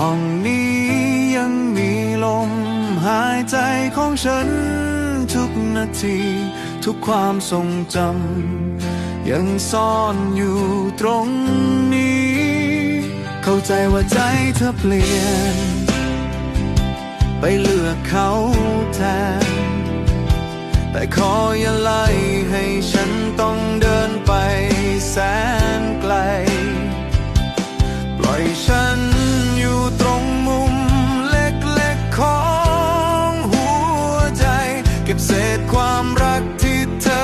ห้องนี้ยังมีลมหายใจของฉัน ทุกนาที ทุกความทรงจำยังซ่อนอยู่ตรงนี้ เข้าใจว่าใจเธอเปลี่ยน ไปเลือกเขาแทน แต่ขออย่าไล่ให้ฉันต้องเดินไปแสนไกล ปล่อยฉัน ความรักที่เธอ